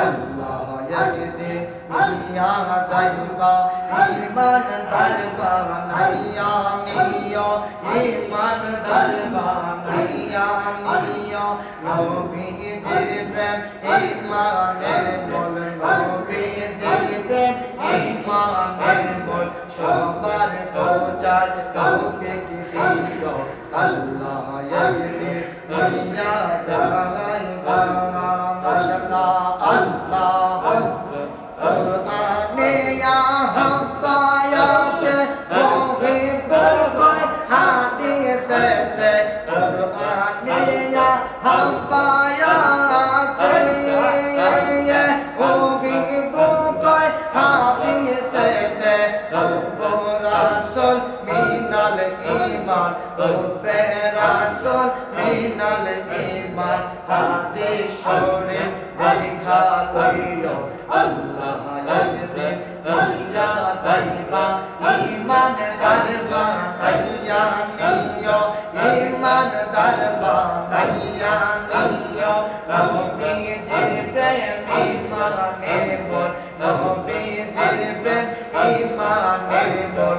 আল্লাহ ইয়াহদি মিয়া যাইবা ইমান দরবা নাইয়া নিও ইমান দরবা নাইয়া নিও। নবীজির প্রেম ইমানের বল, নবীজির প্রেম ইমানের বল। সবার প্রচার আল্লাহ মিনাল ঈমান, রূপে রাসূল মিনাল ঈমান। হাদিস শরীফ দেখা লইও আল্লাহ ইয়াহদি ইলা যাইবা ঈমান দরবা নাইয়া নিও। ঈমান দরবা নাইয়া নিও। নবীজির প্রেম ঈমানের বল নবীজির প্রেম ঈমানের বল।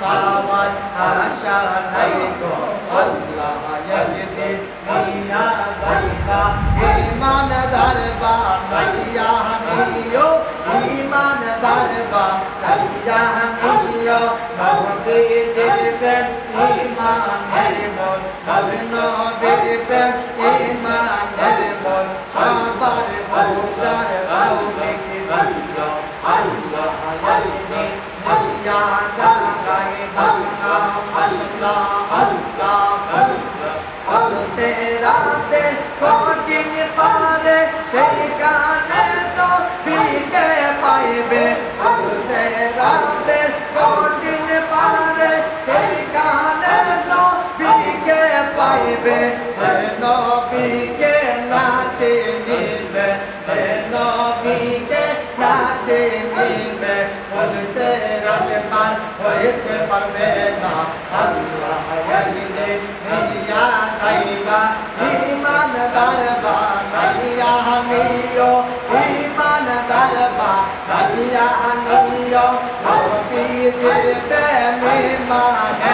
পাওয়ার আশা নাই গো আল্লাহ ইয়াহদি মিয়া যাইবা ঈমান দরবা নিও ঈমান দরবা নিও নবীজির প্রেম ঈমানের মন নবীর প্রেম ঈমানের পাইবে যে নবীকে নাচে নিবে। যে নবীকে নাচে নিবে। সে রাতে পার হইতে পারবে না। আল্লাহ ইয়াহদি মিয়া যাইবা। ঈমান দরবা নাইয়া নিও। ঈমান দরবা নাইয়া নিও। নবীজির প্রেম ঈমানের